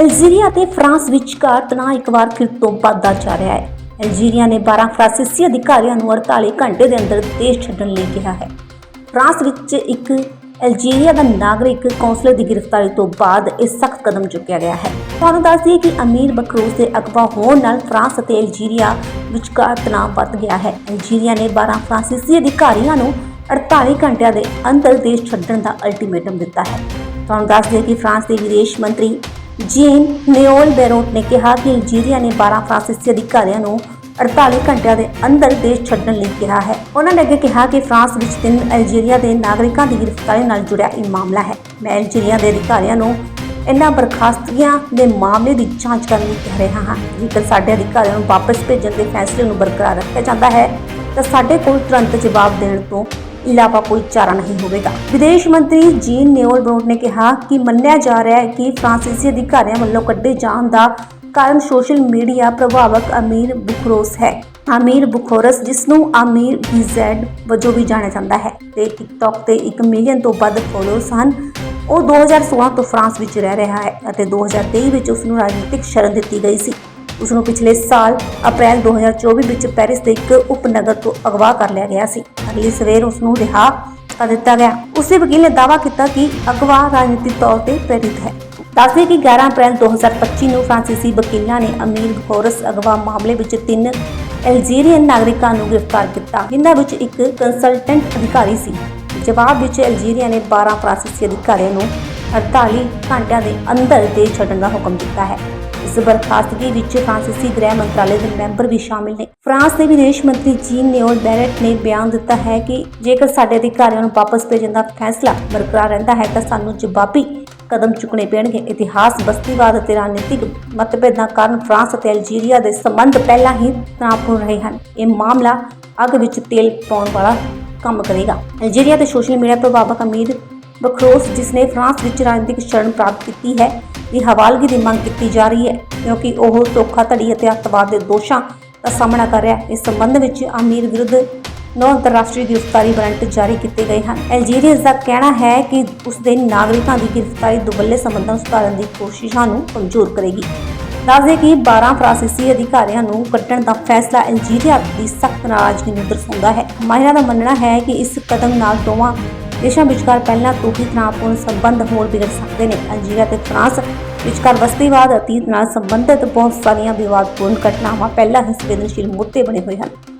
Algeria ਤੇ France ਵਿਚਕਾਰ ਤਣਾਅ ਇੱਕ ਵਾਰ ਫਿਰ ਤੋਂ ਵੱਧਦਾ ਜਾ ਰਿਹਾ ਹੈ। ਅਲਜੀਰੀਆ ਨੇ 12 ਫਰਾਂਸੀਸੀ ਅਧਿਕਾਰੀਆਂ ਨੂੰ 48 ਘੰਟੇ ਦੇ ਅੰਦਰ ਦੇਸ਼ ਛੱਡਣ ਲਈ ਕਿਹਾ ਹੈ। ਫਰਾਂਸ ਵਿੱਚ ਇੱਕ ਅਲਜੀਰੀਆ ਦਾ ਨਾਗਰਿਕ ਕੌਂਸਲਰ ਦੀ ਗ੍ਰਿਫਤਾਰੀ ਤੋਂ ਬਾਅਦ ਇਹ ਸਖਤ ਕਦਮ ਚੁੱਕਿਆ ਗਿਆ ਹੈ। ਤੁਹਾਨੂੰ ਦੱਸ ਦਈਏ ਕਿ ਅਮੀਰ ਬਕਰੂਸ ਦੇ ਅਗਵਾ ਹੋਣ ਨਾਲ ਫਰਾਂਸ ਅਤੇ ਅਲਜੀਰੀਆ ਵਿਚਕਾਰ ਤਣਾਅ ਵੱਧ ਗਿਆ ਹੈ। ਅਲਜੀਰੀਆ ਨੇ 12 ਫਰਾਂਸੀਸੀ ਅਧਿਕਾਰੀਆਂ ਨੂੰ 48 ਘੰਟਿਆਂ ਦੇ ਅੰਦਰ ਦੇਸ਼ ਛੱਡਣ ਦਾ ਅਲਟੀਮੇਟਮ ਦਿੱਤਾ ਹੈ। ਤੁਹਾਨੂੰ ਦੱਸ ਦਈਏ ਕਿ ਫਰਾਂਸ ਦੇ ਵਿਦੇਸ਼ ਮੰਤਰੀ ਜੀਨ ਨਿਓਲ ਬੈਰੋਟ ਨੇ ਕਿਹਾ ਕਿ ਅਲਜੀਰੀਆ ਨੇ 12 ਫਰਾਂਸੀਸੀ ਅਧਿਕਾਰੀਆਂ ਨੂੰ 48 ਘੰਟਿਆਂ ਦੇ ਅੰਦਰ ਦੇਸ਼ ਛੱਡਣ ਲਈ ਕਿਹਾ ਹੈ। ਉਹਨਾਂ ਨੇ ਅੱਗੇ ਕਿਹਾ ਕਿ ਫਰਾਂਸ ਵਿੱਚ ਤਿੰਨ ਅਲਜੀਰੀਆ ਦੇ ਨਾਗਰਿਕਾਂ ਦੀ ਗ੍ਰਿਫਤਾਰੀ ਨਾਲ ਜੁੜਿਆ ਇਹ ਮਾਮਲਾ ਹੈ। ਮੈਂ ਅਲਜੀਰੀਆ ਦੇ ਅਧਿਕਾਰੀਆਂ ਨੂੰ ਇਹਨਾਂ ਬਰਖਾਸਤਗੀਆਂ ਦੇ ਮਾਮਲੇ ਦੀ ਜਾਂਚ ਕਰਨ ਲਈ ਕਹਿ ਰਿਹਾ ਹਾਂ। ਜੇਕਰ ਸਾਡੇ ਅਧਿਕਾਰੀਆਂ ਨੂੰ ਵਾਪਸ ਭੇਜਣ ਦੇ ਫੈਸਲੇ ਨੂੰ ਬਰਕਰਾਰ ਰੱਖਿਆ ਜਾਂਦਾ ਹੈ ਤਾਂ ਸਾਡੇ ਕੋਲ ਤੁਰੰਤ ਜਵਾਬ ਦੇਣ ਤੋਂ ਇਲਾਵਾ ਕੋਈ ਚਾਰਾ ਨਹੀਂ ਹੋਵੇਗਾ। ਵਿਦੇਸ਼ ਮੰਤਰੀ ਜੀਨ ਨਿਓਲ ਬਰੋਡ ਨੇ ਕਿਹਾ ਕਿ ਮੰਨਿਆ ਜਾ ਰਿਹਾ ਹੈ ਕਿ ਫਰਾਂਸੀਸੀ ਅਧਿਕਾਰੀਆਂ ਵੱਲੋਂ ਕੱਢੇ ਜਾਣ ਦਾ ਕਾਰਨ ਸੋਸ਼ਲ ਮੀਡੀਆ ਪ੍ਰਭਾਵਕ ਅਮੀਰ ਬੁਖਰੋਸ ਹੈ। ਅਮੀਰ ਬੁਖੋਰਸ, ਜਿਸ ਨੂੰ ਅਮੀਰ ਬੀਜ਼ੈਡ ਵਜੋਂ ਵੀ ਜਾਣਿਆ ਜਾਂਦਾ ਹੈ ਤੇ ਟਿਕਟੌਕ ਤੇ 1 ਮਿਲੀਅਨ ਤੋਂ ਵੱਧ ਫੋਲੋਅਰਸ ਹਨ। ਉਹ 2016 ਤੋਂ ਫਰਾਂਸ ਵਿੱਚ ਰਹਿ ਰਿਹਾ ਹੈ ਅਤੇ 2023 ਵਿੱਚ ਉਸ ਨੂੰ ਰਾਜਨੀਤਿਕ ਸ਼ਰਨ ਦਿੱਤੀ ਗਈ ਸੀ। ਉਸ ਨੂੰ ਪਿਛਲੇ ਸਾਲ ਅਪ੍ਰੈਲ 2024 ਵਿੱਚ ਪੈਰਿਸ ਦੇ ਇੱਕ ਉਪਨਗਰ ਤੋਂ ਅਗਵਾ ਕਰ ਲਿਆ ਗਿਆ ਸੀ। ਅਗਲੀ ਸਵੇਰ ਉਸ ਨੂੰ ਰਿਹਾ ਕਰ ਦਿੱਤਾ ਗਿਆ। ਉਸੇ ਵਕੀਲ ਨੇ ਦਾਅਵਾ ਕੀਤਾ ਕਿ ਅਗਵਾ ਰਾਜਨੀਤਿਕ ਤੌਰ ਤੇ ਪ੍ਰੇਰਿਤ ਹੈ। ਦੱਸਦੇ ਕਿ 11 ਅਪ੍ਰੈਲ 2025 ਨੂੰ ਫ੍ਰਾਂਸੀਸੀ ਵਕੀਲਾਂ ਨੇ ਅਮੀਰ ਖੋਰਸ ਅਗਵਾ ਮਾਮਲੇ ਵਿੱਚ ਤਿੰਨ ਅਲਜੀਰੀਅਨ ਨਾਗਰਿਕਾਂ ਨੂੰ ਗ੍ਰਿਫਤਾਰ ਕੀਤਾ। ਜਿਨ੍ਹਾਂ ਵਿੱਚ ਇੱਕ ਕੰਸਲਟੈਂਟ ਅਧਿਕਾਰੀ ਸੀ। ਜਵਾਬ ਵਿੱਚ ਅਲਜੀਰੀਆ ਨੇ 12 ਫ੍ਰਾਂਸੀਸੀ ਅਧਿਕਾਰੀਆਂ ਨੂੰ 48 ਘੰਟਿਆਂ ਦੇ ਅੰਦਰ ਦੇ ਛੱਡਣ ਦਾ ਹੁਕਮ ਦਿੱਤਾ ਹੈ। ਇਸ ਬਰਖਾਸਤਗੀ ਵਿੱਚ ਫ੍ਰਾਂਸੀਸੀ ਗ੍ਰਹਿ ਮੰਤਰਾਲੇ ਦੇ ਮੈਂਬਰ ਵੀ ਸ਼ਾਮਿਲ ਨੇ। ਫਰਾਂਸ ਦੇ ਵਿਦੇਸ਼ ਮੰਤਰੀ ਜੀਨ ਨਿਓਲ ਬੈਰਟ ਨੇ ਬਿਆਨ ਦਿੱਤਾ ਹੈ ਕਿ ਜੇਕਰ ਸਾਡੇ ਅਧਿਕਾਰੀਆਂ ਨੂੰ ਵਾਪਸ ਭੇਜਣ ਦਾ ਫੈਸਲਾ ਬਰਕਰਾਰ ਰਹਿੰਦਾ ਹੈ ਤਾਂ ਸਾਨੂੰ ਜਵਾਬੀ ਕਦਮ ਚੁੱਕਣੇ ਪੈਣਗੇ। ਇਤਿਹਾਸ, ਬਸਤੀਵਾਦ ਅਤੇ ਰਾਜਨੀਤਿਕ ਮਤਭੇਦਾਂ ਕਾਰਨ ਫਰਾਂਸ ਅਤੇ ਅਲਜੀਰੀਆ ਦੇ ਸੰਬੰਧ ਪਹਿਲਾਂ ਹੀ ਤਣਾਅਪੂਰਨ ਰਹੇ ਹਨ। ਇਹ ਮਾਮਲਾ ਅੱਗ ਵਿੱਚ ਤੇਲ ਪਾਉਣ ਵਾਲਾ ਕੰਮ ਕਰੇਗਾ। ਅਲਜੀਰੀਆ ਦੇ ਸੋਸ਼ਲ ਮੀਡੀਆ ਪ੍ਰਭਾਵਕ ਅਮੀਰ ਬਖਰੋਸ, ਜਿਸ ਨੇ ਫਰਾਂਸ ਵਿੱਚ ਰਾਜਨੀਤਿਕ ਸ਼ਰਨ ਪ੍ਰਾਪਤ ਕੀਤੀ ਹੈ ਦੀ ਹਵਾਲਗੀ ਦੀ ਮੰਗ ਕੀਤੀ ਜਾ ਰਹੀ ਹੈ ਕਿਉਂਕਿ ਉਹ ਧੋਖਾਧੜੀ ਅਤੇ ਅੱਤਵਾਦ ਦੇ ਦੋਸ਼ਾਂ ਦਾ ਸਾਹਮਣਾ ਕਰ ਰਿਹਾ ਹੈ। ਇਸ ਸੰਬੰਧ ਵਿੱਚ ਅਮੀਰ ਵਿਰੁੱਧ ਨੌ ਅੰਤਰਰਾਸ਼ਟਰੀ ਗ੍ਰਿਫਤਾਰੀ ਵਾਰੰਟ ਜਾਰੀ ਕੀਤੇ ਗਏ ਹਨ। ਅਲਜੀਰੀਆ ਦਾ ਕਹਿਣਾ ਹੈ ਕਿ ਉਸ ਦੇ ਨਾਗਰਿਕਾਂ ਦੀ ਗ੍ਰਿਫਤਾਰੀ ਦੁਵੱਲੇ ਸੰਬੰਧਾਂ ਸੁਧਾਰਨ ਦੀ ਕੋਸ਼ਿਸ਼ਾਂ ਨੂੰ ਕਮਜ਼ੋਰ ਕਰੇਗੀ। ਦੱਸਦੇ ਕਿ 12 ਫਰਾਂਸੀਸੀ ਅਧਿਕਾਰੀਆਂ ਨੂੰ ਕੱਢਣ ਦਾ ਫੈਸਲਾ ਅਲਜੀਰੀਆ ਦੀ ਸਖਤ ਨਾਰਾਜ਼ਗੀ ਨੂੰ ਦਰਸਾਉਂਦਾ ਹੈ। ਮਾਹਿਰਾਂ ਦਾ ਮੰਨਣਾ ਹੈ ਕਿ ਇਸ ਕਦਮ ਨਾਲ ਦੋਵਾਂ ਦੇਸ਼ਾਂ ਵਿਚਕਾਰ ਪਹਿਲਾਂ ਤੋਂ ਹੀ ਤਣਾਅਪੂਰਨ ਸੰਬੰਧ ਹੋਰ ਵਿਗੜ ਸਕਦੇ ਨੇ। ਅਲਜੀਰੀਆ ਤੇ ਫਰਾਂਸ ਵਿਚਕਾਰ ਬਸਤੀਵਾਦ ਅਤੀਤ ਨਾਲ ਸੰਬੰਧਿਤ ਬਹੁਤ ਸਾਰੀਆਂ ਵਿਵਾਦਪੂਰਨ ਘਟਨਾਵਾਂ ਪਹਿਲਾਂ ਹੀ ਸੰਵੇਦਨਸ਼ੀਲ ਮੁੱਦੇ ਬਣੇ ਹੋਏ ਹਨ।